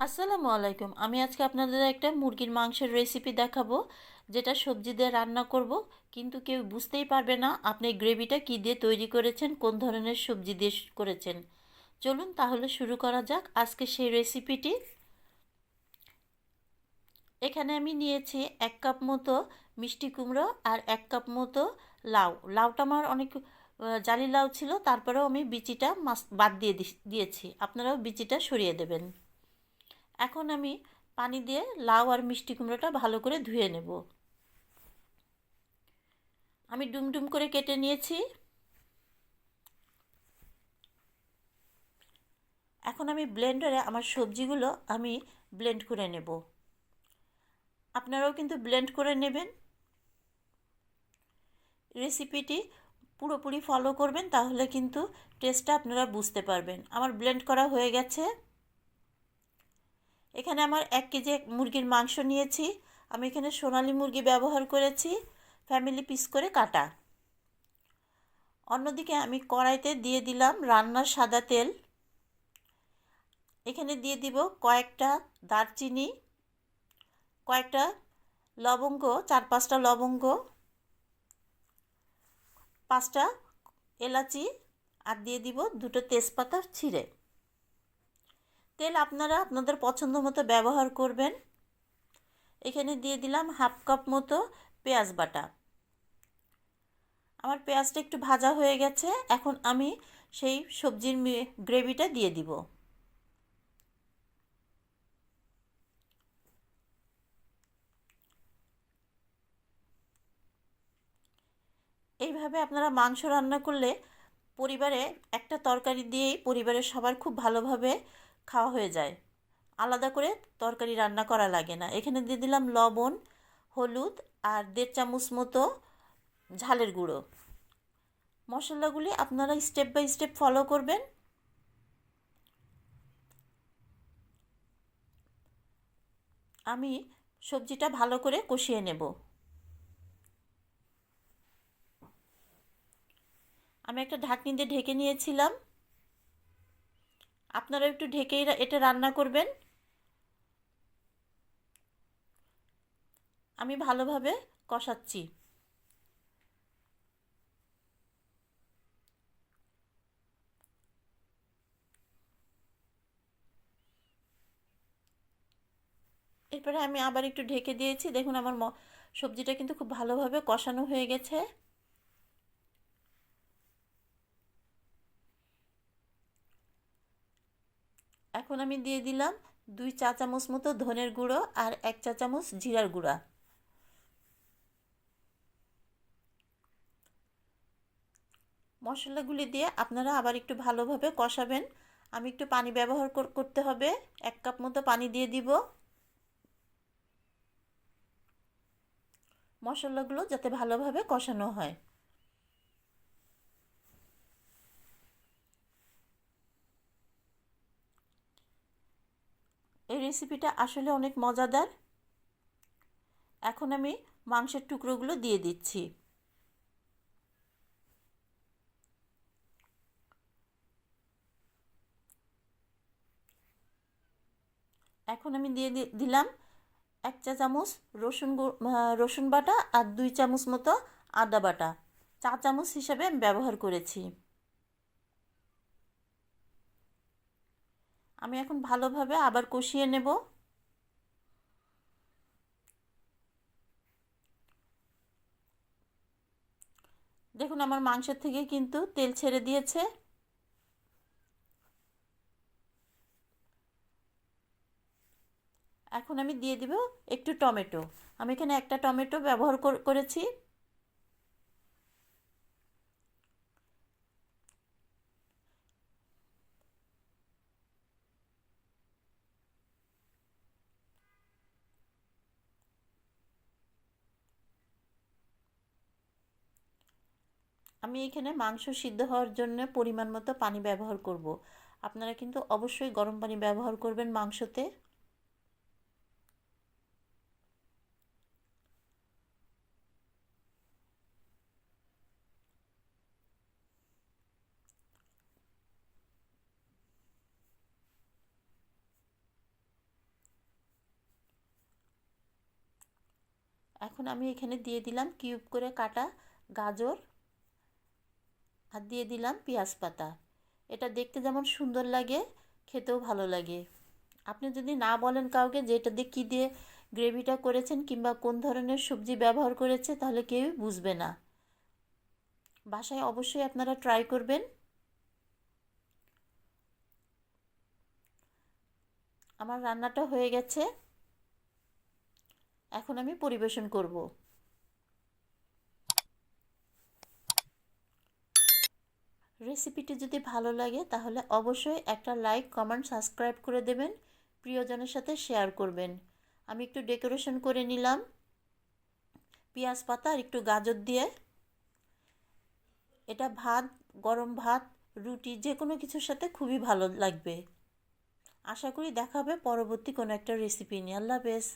আসসালামু আলাইকুম। আমি আজকে আপনাদের একটা মুরগির মাংসের রেসিপি দেখাবো, যেটা সবজি দিয়ে রান্না করব। কিন্তু কেউ বুঝতেই পারবে না আপনি গ্রেভিটা কি দিয়ে তৈরি করেছেন, কোন ধরনের সবজি দিয়ে করেছেন। চলুন তাহলে শুরু করা যাক আজকে সেই রেসিপিটি এখানে আমি নিয়েছি এক কাপ মতো মিষ্টি কুমড়ো আর এক কাপ মতো লাউ। লাউটা আমার অনেক জালি লাউ ছিল, তারপরেও আমি বিচিটা মাছ, বাদ দিয়ে দিয়েছি। আপনারাও বিচিটা সরিয়ে দেবেন। এখন আমি পানি দিয়ে লাউ আর মিষ্টি কুমড়োটা ভালো করে ধুয়ে নেব। আমি ডুমডুম করে কেটে নিয়েছি। এখন আমি ব্লেন্ডারে আমার সবজিগুলো আমি ব্লেন্ড করে নেব। আপনারাও কিন্তু ব্লেন্ড করে নেবেন। রেসিপিটি পুরোপুরি ফলো করবেন, তাহলে কিন্তু টেস্টটা আপনারা বুঝতে পারবেন। আমার ব্লেন্ড করা হয়ে গেছে। এখানে আমার এক কেজি মুরগির মাংস নিয়েছি। আমি এখানে সোনালি মুরগি ব্যবহার করেছি ফ্যামিলি পিস করে কাটা। অন্যদিকে আমি কড়াইতে দিয়ে দিলাম রান্নার সাদা তেল। এখানে দিয়ে দিব কয়েকটা দারচিনি, কয়েকটা লবঙ্গ, চার পাঁচটা লবঙ্গ, পাঁচটা এলাচি, আর দিয়ে দিব দুটো তেজপাতা ছিঁড়ে। তেল আপনারা আপনাদের পছন্দ মতো ব্যবহার করবেন। এখানে দিয়ে দিলাম হাফ কাপ মতো পেঁয়াজ বাটা। আমার পেঁয়াজটা একটু ভাজা হয়ে গেছে, এখন আমি সেই সবজির গ্রেভিটা দিয়ে দিব। এইভাবে আপনারা মাংস রান্না করলে পরিবারে একটা তরকারি দিয়েই পরিবারের সবার খুব ভালোভাবে খাওয়া হয়ে যায়। আলাদা করে তরকারি রান্না করা লাগে না। এখানে দিয়ে দিলাম লবণ, হলুদ আর দেড় চামচ মতো ঝালের গুঁড়ো। মশলাগুলি আপনারা স্টেপ বাই স্টেপ ফলো করবেন। আমি সবজিটা ভালো করে কষিয়ে নেব। আমি একটা ঢাকনি দিয়ে ঢেকে নিয়েছিলাম। আপনারা একটু ঢেকেই এটা রান্না করবেন। আমি ভালোভাবে কষাচ্ছি। এরপরে আমি আবার একটু ঢেকে দিয়েছি। দেখুন আমার সবজিটা কিন্তু খুব ভালোভাবে কষানো হয়ে গেছে। এখন আমি দিয়ে দিলাম দুই চা চামচ মতো ধনের গুঁড়ো আর এক চা চামচ জিরার গুঁড়া। মশলাগুলি দিয়ে আপনারা আবার একটু ভালোভাবে কষাবেন। আমি একটু পানি ব্যবহার করতে হবে। এক কাপ মতো পানি দিয়ে দিব। মশলাগুলো যাতে ভালোভাবে কষানো হয়। রেসিপিটা আসলে অনেক মজাদার। এখন আমি মাংসের টুকরোগুলো দিয়ে দিচ্ছি। এখন আমি দিয়ে দিলাম এক চা চামচ রসুন রসুন বাটা আর দুই চামচ মতো আদা বাটা। চা চামচ হিসাবে আমি ব্যবহার করেছি। আমি এখন ভালোভাবে আবার কষিয়ে নেব। দেখুন, আমার মাংসের থেকে কিন্তু তেল ছেড়ে দিয়েছে। এখন আমি দিয়ে দিব একটু টমেটো। আমি এখানে একটা টমেটো ব্যবহার করেছি। আমি এখানে মাংস সিদ্ধ হওয়ার জন্য পরিমাণ মতো পানি ব্যবহার করব। আপনারা কিন্তু অবশ্যই গরম পানি ব্যবহার করবেন মাংসতে এখন আমি এখানে দিয়ে দিলাম কিউব করে কাটা গাজর আর দিয়ে দিলাম পেঁয়াজ পাতা। এটা দেখতে যেমন সুন্দর লাগে, খেতেও ভালো লাগে। আপনি যদি না বলেন কাউকে যে এটা দিয়ে কী দিয়ে গ্রেভিটা করেছেন কিংবা কোন ধরনের সবজি ব্যবহার করেছে, তাহলে কেউ বুঝবে না। বাসায় অবশ্যই আপনারা ট্রাই করবেন। আমার রান্নাটা হয়ে গেছে। এখন আমি পরিবেশন করব। রেসিপিটি যদি ভালো লাগে, তাহলে অবশ্যই একটা লাইক, কমেন্ট, সাবস্ক্রাইব করে দেবেন। প্রিয়জনের সাথে শেয়ার করবেন। আমি একটু ডেকোরেশন করে নিলাম। পেঁয়াজ পাতা আর একটু গাজর দিয়ে। এটা ভাত, গরম ভাত, রুটি, যে কোনো কিছুর সাথে খুবই ভালো লাগবে। আশা করি দেখা হবে পরবর্তী কোনো একটা রেসিপি নিয়ে। আল্লাহ হাফেজ।